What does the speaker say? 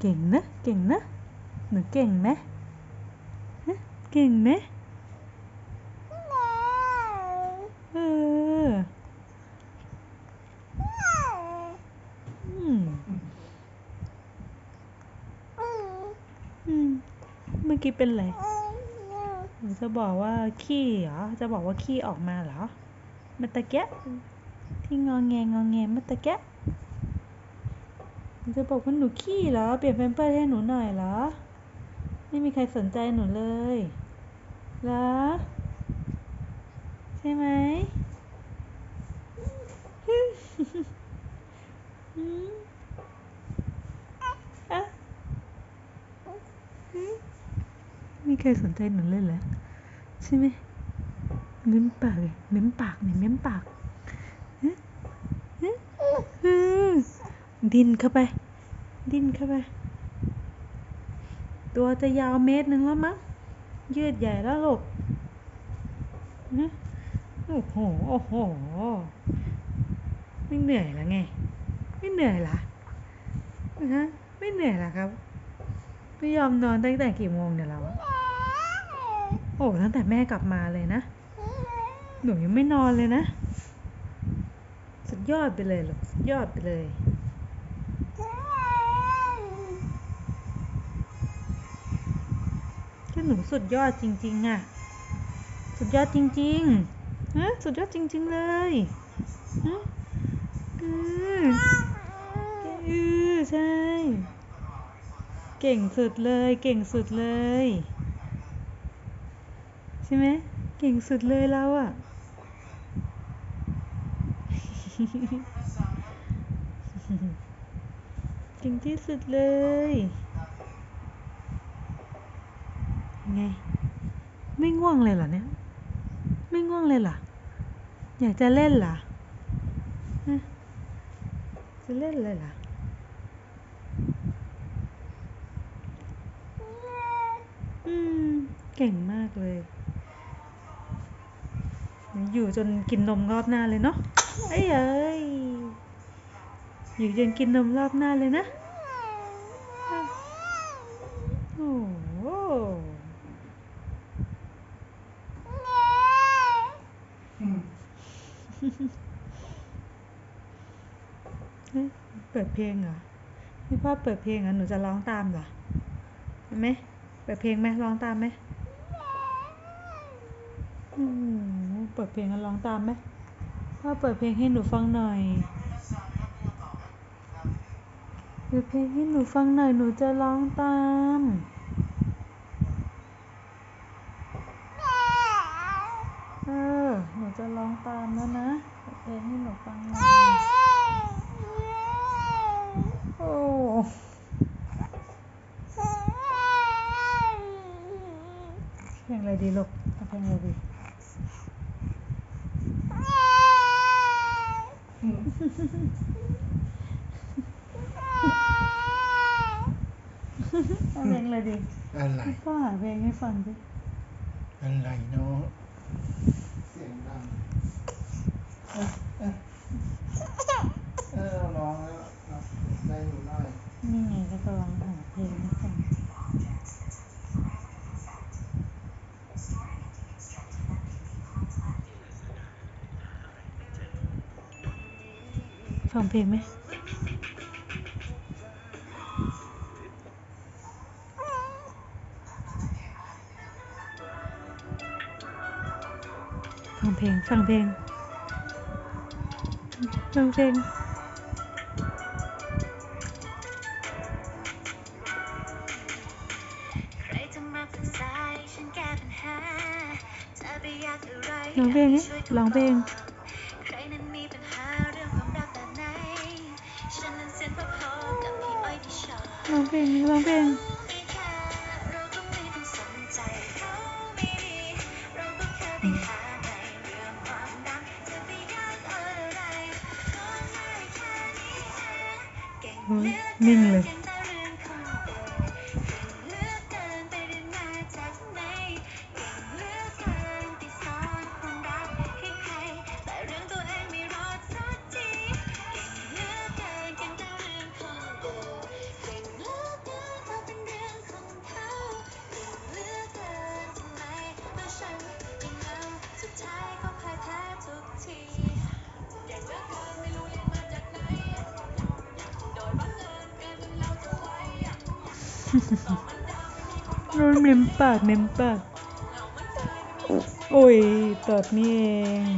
เก่งนะ เก่งนะ หนูเก่งไหมฮะเก่งไหมเอออืมอืมเมื่อกี้เป็นไรหนูจะบอกว่าขี้เหรอ จะบอกว่าขี้ออกมาเหรอเมื่อตะแกะที่งอแงงอแงเมื่อตะแกะหนู จะบอกว่าหนูขี้เหรอ เปลี่ยนแพมเพิร์สให้หนูหน่อยเหรอ ไม่มีใครสนใจหนูเลยเหรอ ใช่ไหมมีใครสนใจหนูเลยเหรอใช่ไหมเม้มปากเลยเม้มปากเนี่ยเม้มปากฮะฮะอืม ดิ้นเข้าไป ดิ้นเข้าไป ตัวจะยาวเมตรหนึ่งแล้วมั้งยืดใหญ่แล้วลูกนะโอ้โห โอ้โห ไม่เหนื่อยล้วไง ไม่เหนื่อยละฮะ ไม่เหนื่อยละครับ ไม่ยอมนอนตั้งแต่กี่โมงเนี่ยเราอะโอ้ตั้งแต่แม่กลับมาเลยนะ หนูยังไม่นอนเลยนะ สุดยอดไปเลยลูกสุดยอดไปเลย ก็หนูสุดยอดจริง ๆอะสุดยอดจริงๆฮะสุดยอดจริง ๆ เลยฮะเออเออใช่ เก่งสุดเลย เก่งสุดเลย ใช่ไหมเก่งสุดเลยเราอะเก่งที่สุดเลย ไง ไม่ง่วงเลยเหรอเนี่ย ไม่ง่วงเลยเหรอ อยากจะเล่นเหรอจะเล่นเลยเหรออืม เก่งมากเลย อยู่จนกินนมรอบหน้าเลยเนาะเอ้ยเอ้ยอยู่จนกินนมรอบหน้าเลยนะ โอ้โห เปิดเพลงเหรอพี่พ่อเปิดเพลงเหรอหนูจะร้องตามเหรอไหมเปิดเพลงไหมร้องตามไหมอ้โหเปิดเพลงแล้วร้องตามไหมพ่อเปิดเพลงให้หนูฟังหน่อยเปิดเพลงให้หนูฟังหน่อยหนูจะร้องตามเออหนูจะร้องตามแล้วนะเปิดเพลงให้หนูฟังหน่อย โอ้ เพลงอะไรดีลูกเอาเพลงอะไรดีเอาเพลงอะไรดีอะไรพ่อหาเพลงให้ฟังดิอะไรเนาะเสียงดังเอ๊ะเอ๊ะเออร้องแล้วครับได้อยู่ได้นี่ไงก็กำลังหาเพลงให้ฟัง ฟังเพลงไหมฟังเพลงฟังเพลงฟังเพลงใครจะมาปรึกษาให้ฉันแก้ปัญหาเธอไปอยากอะไรร้องเพลงนี้ช่วยร้องเพลง เพลงร้องเพลงไม่งสนเขาไม่ดีเราก็แค่ไปหาใน เมมปากเมมปากโอ้ยตอดนี่เอง